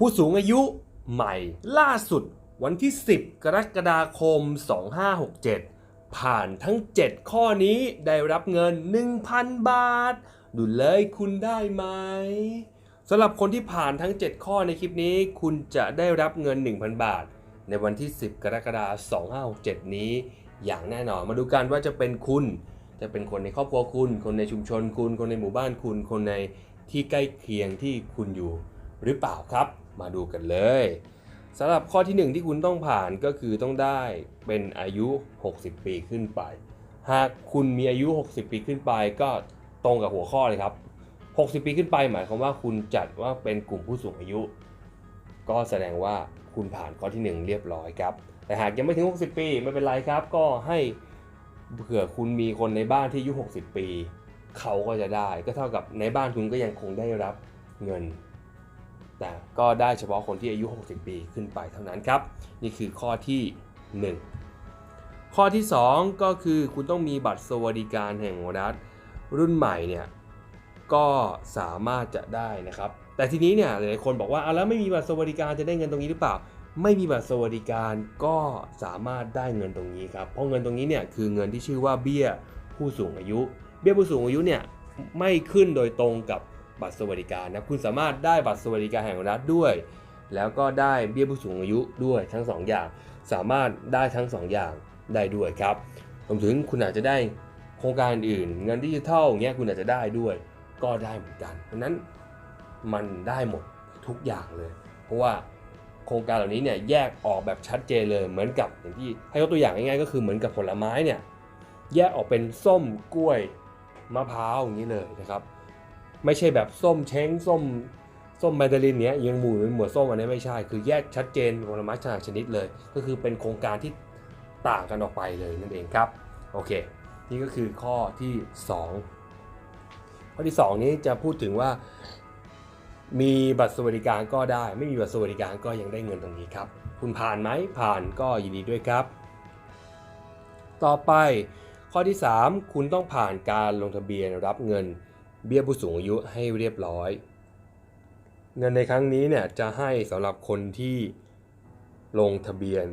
ผู้สูงอายุใหม่ล่าสุดวันที่ 10 กรกฎาคม 2567 ผ่านทั้ง 7 ข้อนี้ได้รับเงิน 1,000 บาท ดูเลยคุณได้ไหมสำหรับคนที่ผ่านทั้ง 7 ข้อในคลิปนี้ คุณจะได้รับเงิน 1,000 บาท ในวันที่ 10 กรกฎาคม 2567 นี้ อย่างแน่นอนมาดูกันว่าจะเป็นคุณ จะเป็นคนในครอบครัวคุณ คนในชุมชนคุณ คนในหมู่บ้านคุณ คนในที่ใกล้เคียงที่คุณอยู่หรือเปล่าครับ มาดูกันเลยสำหรับข้อที่หนึ่งที่คุณต้องผ่านก็คือต้องได้เป็นอายุ 60 ปีขึ้นไป หากคุณมีอายุ 60 ปีขึ้นไปก็ตรงกับหัวข้อเลยครับ 60 ปีขึ้นไปหมายความว่าคุณจัดว่าเป็นกลุ่มผู้สูงอายุ ก็แสดงว่าคุณผ่านข้อที่ 1 เรียบร้อยครับ แต่หากยังไม่ถึง 60 ปีไม่เป็นไรครับ ก็ให้เผื่อคุณมีคนในบ้านที่อายุ 60 ปี เขาก็จะได้ ก็เท่ากับในบ้านคุณก็ยังคงได้รับเงิน แต่ก็ได้เฉพาะคนที่อายุ 60 ปีขึ้นไปเท่านั้นครับ นี่คือข้อที่ 1 ข้อที่ 2 ก็คือคุณต้องมีบัตรสวัสดิการแห่งรัฐรุ่นใหม่เนี่ยก็สามารถจะได้นะครับ แต่ทีนี้เนี่ยหลายๆคนบอกว่าเอาแล้วไม่มีบัตรสวัสดิการจะได้เงินตรงนี้หรือเปล่า ไม่มีบัตรสวัสดิการก็สามารถได้เงินตรงนี้ครับ เพราะเงินตรงนี้เนี่ยคือเงินที่ชื่อว่าเบี้ยผู้สูงอายุ เบี้ยผู้สูงอายุเนี่ยไม่ขึ้นโดยตรงกับ บัตรสวัสดิการนะคุณสามารถได้บัตรสวัสดิการแห่งรัฐด้วย แล้วก็ได้เบี้ยผู้สูงอายุด้วยทั้งสองอย่าง สามารถได้ทั้งสองอย่างได้ด้วยครับรวมถึงคุณอาจจะได้โครงการอื่นเงินดิจิทัลเงี้ยคุณอาจจะได้ด้วย ก็ได้เหมือนกันเพราะนั้นมันได้หมดทุกอย่างเลย เพราะว่าโครงการเหล่านี้เนี่ยแยกออกแบบชัดเจนเลยเหมือนกับอย่างที่ให้ยกตัวอย่างง่ายๆก็คือเหมือนกับผลไม้เนี่ยแยกออกเป็นส้มกล้วยมะพร้าวอย่างนี้เลยนะครับ ไม่ใช่แบบส้มเช้งส้มส้มแมนดารินเนี้ยยังหมู่เป็นหมวดส้มอันนี้ไม่ใช่ คือแยกชัดเจนผลไม้ชนิดชนิดเลย ก็คือเป็นโครงการที่ต่างกันออกไปเลยนั่นเองครับโอเค นี่ก็คือข้อที่ 2 ข้อที่ 2 นี้จะพูดถึงว่า มีบัตรสวัสดิการก็ได้ ไม่มีบัตรสวัสดิการก็ยังได้เงินตรงนี้ครับ คุณผ่านไหมผ่านก็ยินดีด้วยครับ ต่อไปข้อที่ 3 คุณต้องผ่านการลงทะเบียนรับเงิน เบี้ยผู้สูงอายุให้เรียบร้อย เงินในครั้งนี้เนี่ยจะให้สำหรับคนที่ลงทะเบียน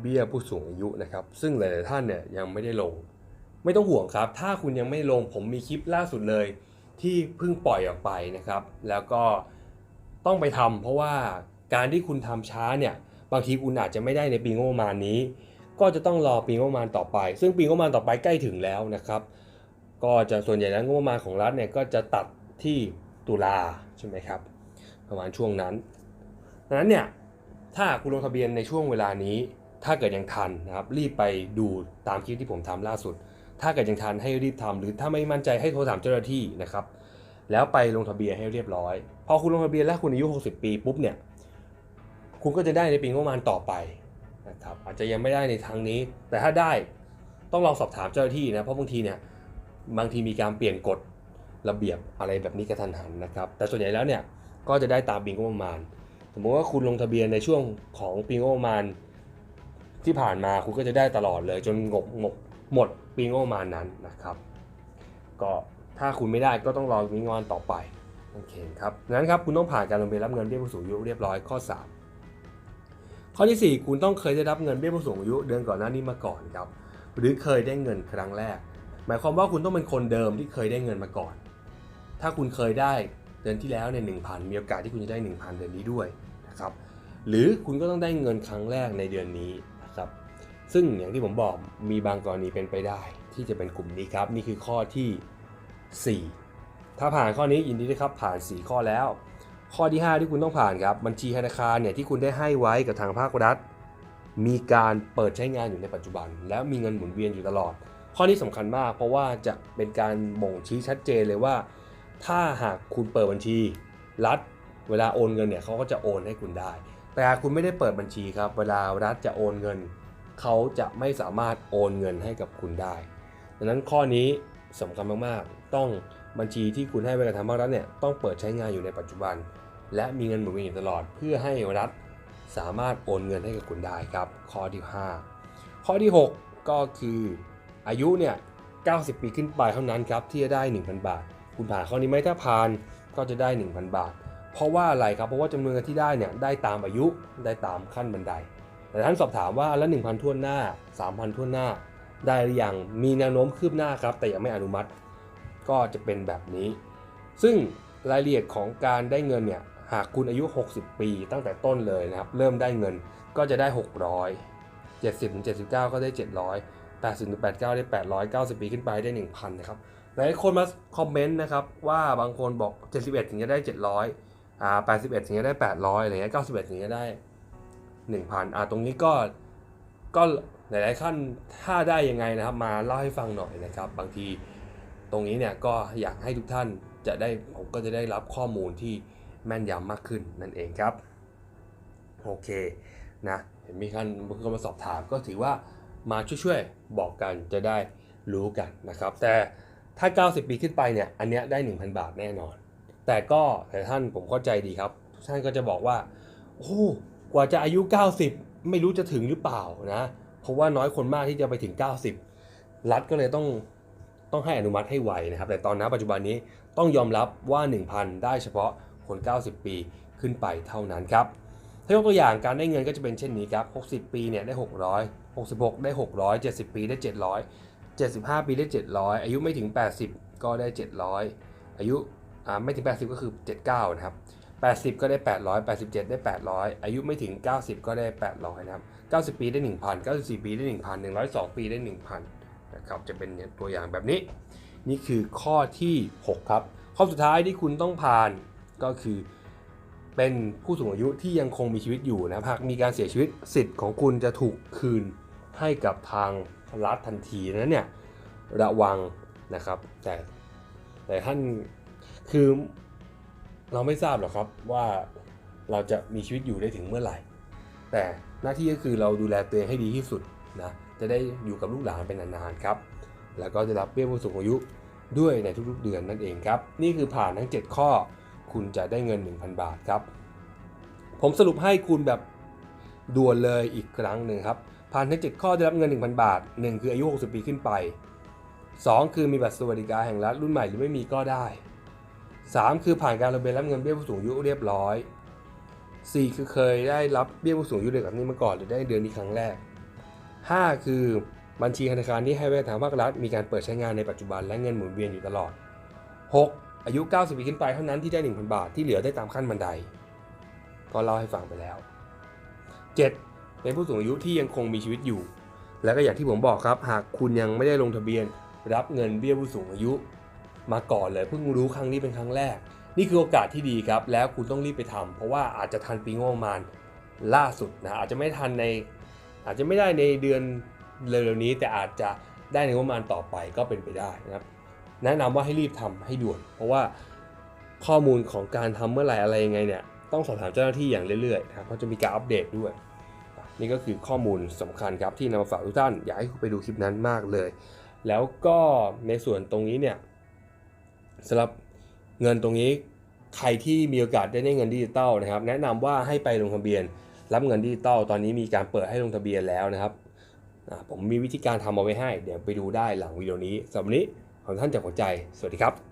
เบี้ยผู้สูงอายุนะครับ ซึ่งหลายๆท่านเนี่ยยังไม่ได้ลง ไม่ต้องห่วงครับ ถ้าคุณยังไม่ลงผมมีคลิปล่าสุดเลย ที่เพิ่งปล่อยออกไปนะครับ แล้วก็ต้องไปทำเพราะว่าการที่คุณทำช้าเนี่ยบางทีคุณอาจจะไม่ได้ในปีงบประมาณนี้ ก็จะต้องรอปีงบประมาณต่อไป ซึ่งปีงบประมาณต่อไปใกล้ถึงแล้วนะครับ ก็จะส่วนใหญ่แล้วงบประมาณของรัฐเนี่ยก็จะตัดที่ตุลาใช่ไหมครับประมาณช่วงนั้นดังนั้นเนี่ยถ้าคุณลงทะเบียนในช่วงเวลานี้ ถ้าเกิดยังทันนะครับรีบไปดูตามคลิปที่ผมทำล่าสุด ถ้าเกิดยังทันให้รีบทำหรือถ้าไม่มั่นใจให้โทรถามเจ้าหน้าที่นะครับแล้วไปลงทะเบียนให้เรียบร้อย พอคุณลงทะเบียนแล้วคุณอายุ 60 ปีปุ๊บเนี่ยคุณก็จะได้ในปีงบประมาณต่อไปนะครับอาจจะยังไม่ได้ในทางนี้ แต่ถ้าได้ต้องลองสอบถามเจ้าหน้าที่นะเพราะบางทีเนี่ย บางทีมีการเปลี่ยนกฎระเบียบอะไรแบบนี้กระทันหันนะครับ แต่ส่วนใหญ่แล้วเนี่ยก็จะได้ตามปีงบประมาณ สมมติว่าคุณลงทะเบียนในช่วงของปีงบประมาณ ที่ผ่านมาคุณก็จะได้ตลอดเลย จนงบงบหมดปีงบประมาณนั้นนะครับ ก็ถ้าคุณไม่ได้ก็ต้องรอปีงบประมาณต่อไปโอเคครับงั้นครับคุณต้องผ่านการลงทะเบียนรับเงินเบี้ยผู้สูงอายุเรียบร้อยข้อ 3 ข้อที่ 4 คุณต้องเคยได้รับเงินเบี้ยผู้สูงอายุเดือนก่อนหน้านี้มาก่อนครับหรือเคยได้เงินครั้งแรก หมายความว่าคุณต้องเป็นคนเดิมที่เคยได้เงินมาก่อน ถ้าคุณเคยได้เดือนที่แล้วเนี่ยหนึ่งพันมีโอกาสที่คุณจะได้ 1,000 เดือนนี้ด้วยนะครับหรือคุณก็ต้องได้เงินครั้งแรกในเดือนนี้นะครับซึ่งอย่างที่ผมบอกมีบางกรณีเป็นไปได้ ที่จะเป็นกลุ่มนี้ครับ นี่คือข้อที่ 4 ถ้าผ่านข้อนี้ยินดีด้วยครับผ่าน 4 ข้อแล้ว ข้อที่ 5 ที่คุณต้องผ่านครับ บัญชีธนาคารเนี่ยที่คุณได้ให้ไว้กับทางภาครัฐ มีการเปิดใช้งานอยู่ในปัจจุบัน แล้วมีเงินหมุนเวียนอยู่ตลอด ข้อนี้สำคัญมาก เพราะว่าจะเป็นการบ่งชี้ชัดเจนเลยว่า ถ้าหากคุณเปิดบัญชี รัฐเวลาโอนเงินเนี่ยเขาก็จะโอนให้คุณได้ แต่คุณไม่ได้เปิดบัญชีครับ เวลารัฐจะโอนเงินเขาจะไม่สามารถโอนเงินให้กับคุณได้ ดังนั้นข้อนี้สำคัญมากๆ ต้องบัญชีที่คุณให้ไว้กับทางภาครัฐเนี่ยต้องเปิดใช้งานอยู่ในปัจจุบัน และมีเงินหมุนเวียนอยู่ตลอด เพื่อให้รัฐสามารถโอนเงินให้กับคุณได้ครับ ข้อที่ 5 ข้อที่ 6 ก็คือ อายุเนี่ย 90 ปีขึ้นไปเท่านั้นครับที่จะได้ 1,000 บาท คุณผ่านข้อนี้ไหมถ้าผ่านก็จะได้ 1,000 บาท เพราะว่าอะไรครับ เพราะว่าจำนวนเงินที่ได้เนี่ยได้ตามอายุได้ตามขั้นบันได แต่ท่านสอบถามว่าแล้ว1,000 ทั่วหน้า 3,000 ทั่วหน้า ได้หรือยัง มีแนวโน้มคืบหน้าครับ แต่ยังไม่อนุมัติ ก็จะเป็นแบบนี้ ซึ่งรายละเอียดของการได้เงินเนี่ยหากคุณอายุ 60 ปีตั้งแต่ต้นเลยนะครับ เริ่มได้เงินก็จะได้ 600 70ถึง79 ก็ได้ 700 80ถึง89 ได้ 890 ปีขึ้นไปได้ 1,000 นะครับ หลายคนมาคอมเมนต์นะครับว่าบางคนบอก 71 ถึงจะได้ 700อ่า81 ถึงจะได้ 800 อะไรเงี้ย 91 ถึงจะได้ 1,000อ่าตรงนี้ก็ ก็หลาย ๆ ขั้น ถ้าได้ยังไงนะครับ มาเล่าให้ฟังหน่อยนะครับ บางทีตรงนี้เนี่ยก็อยากให้ทุกท่านจะได้ ผมก็จะได้รับข้อมูลที่แม่นยำมากขึ้นนั่นเองครับ โอเคนะ เห็นมีท่านบางคนมาสอบถามก็ถือว่า มาช่วยๆบอกกันจะได้รู้กันนะครับ แต่ถ้า 90 ปีขึ้นไปเนี่ยอันเนี้ยได้ 1,000 บาทแน่นอน แต่ก็แต่ท่านผมเข้าใจดีครับท่านก็จะบอกว่าโอ้กว่าจะอายุ 90 ไม่รู้จะถึงหรือเปล่านะเพราะว่าน้อยคนมากที่จะไปถึง 90 รัฐก็เลยต้องต้องให้อนุมัติให้ไวนะครับ แต่ตอนนี้ปัจจุบันนี้ต้องยอมรับว่า 1,000 ได้เฉพาะคน 90 ปีขึ้นไปเท่านั้นครับถ้ายกตัวอย่างการได้เงินก็จะเป็นเช่นนี้ครับ 60 ปีเนี่ยได้ 600 66 ได้ 600 70 ปีได้ 700 75 ปีได้ 700 อายุไม่ถึง 80 ก็ได้ 700 อายุอ่าไม่ถึง 80 ก็คือ 79 นะครับ 80 ก็ได้ 800 87 ได้ 800 อายุไม่ถึง 90 ก็ได้ 800 นะครับ 90 ปีได้ 1,000 94 ปีได้ 1,000 102 ปีได้ 1,000 นะครับ จะเป็นตัวอย่างแบบนี้ นี่คือข้อที่ 6 ครับ ข้อสุดท้ายที่คุณต้องผ่านก็คือเป็นผู้สูงอายุที่ยังคงมีชีวิตอยู่นะครับ หากมีการเสียชีวิตสิทธิ์ของคุณจะถูกคืน ให้กับทางรัฐทันทีนั้นเนี่ยระวังนะครับ แต่แต่ท่านคือเราไม่ทราบหรอกครับว่าเราจะมีชีวิตอยู่ได้ถึงเมื่อไหร่ แต่หน้าที่ก็คือเราดูแลตัวเองให้ดีที่สุดนะจะได้อยู่กับลูกหลานเป็นนานๆครับ แล้วก็จะรับเบี้ยผู้สูงอายุด้วยในทุกๆเดือนนั่นเองครับ นี่คือผ่านทั้ง 7 ข้อ คุณจะได้เงิน 1,000 บาทครับ ผมสรุปให้คุณแบบด่วนเลยอีกครั้งหนึ่งครับ ผ่านทั้ง7ข้อได้รับเงิน 1,000 บาท 1 คืออายุ 60 ปีขึ้นไป 2 คือมีบัตรสวัสดิการแห่งรัฐรุ่นใหม่หรือไม่มีก็ได้ 3 คือผ่านการลงทะเบียนรับเงินเบี้ยผู้สูงอายุเรียบร้อย 4 คือเคยได้รับเบี้ยผู้สูงอายุเดือนกับนี้มาก่อนหรือได้เดือนนี้ครั้งแรก 5 คือบัญชีธนาคารที่ให้ไว้ทางภาครัฐมีการเปิดใช้งานในปัจจุบันและเงินหมุนเวียนอยู่ตลอด 6. อายุ 90 ปีขึ้นไปเท่านั้นที่ได้ 1,000 บาทที่เหลือได้ตามขั้นบันได ก็เล่าให้ฟังไปแล้ว 7. เป็นผู้สูงอายุที่ยังคงมีชีวิตอยู่ แล้วก็อย่างที่ผมบอกครับ หากคุณยังไม่ได้ลงทะเบียน รับเงินเบี้ยผู้สูงอายุ มาก่อนเลยเพิ่งรู้ครั้งนี้เป็นครั้งแรก นี่คือโอกาสที่ดีครับ แล้วคุณต้องรีบไปทำเพราะว่าอาจจะทันปีงบประมาณล่าสุดนะอาจจะไม่ทันใน อาจจะไม่ได้ในเดือนเร็วๆนี้ แต่อาจจะได้ในงบประมาณต่อไปก็เป็นไปได้นะครับแนะนำว่าให้รีบทำให้ด่วน เพราะว่าข้อมูลของการทำเมื่อไหร่อะไรยังไงเนี่ยต้องสอบถามเจ้าหน้าที่อย่างเรื่อยๆนะครับเพราะจะมีการอัปเดตด้วย นี่ก็คือข้อมูลสำคัญครับที่นำมาฝากทุกท่าน อยากให้คุณไปดูคลิปนั้นมากเลย แล้วก็ในส่วนตรงนี้เนี่ยสำหรับเงินตรงนี้ใครที่มีโอกาสได้ได้เงินดิจิตอลนะครับ แนะนำว่าให้ไปลงทะเบียน รับเงินดิจิตอลตอนนี้มีการเปิดให้ลงทะเบียนแล้วนะครับผมมีวิธีการทำเอาไว้ให้ เดี๋ยวไปดูได้หลังวิดีโอนี้สำหรับวันนี้ขอท่านจากหัวใจ สวัสดีครับ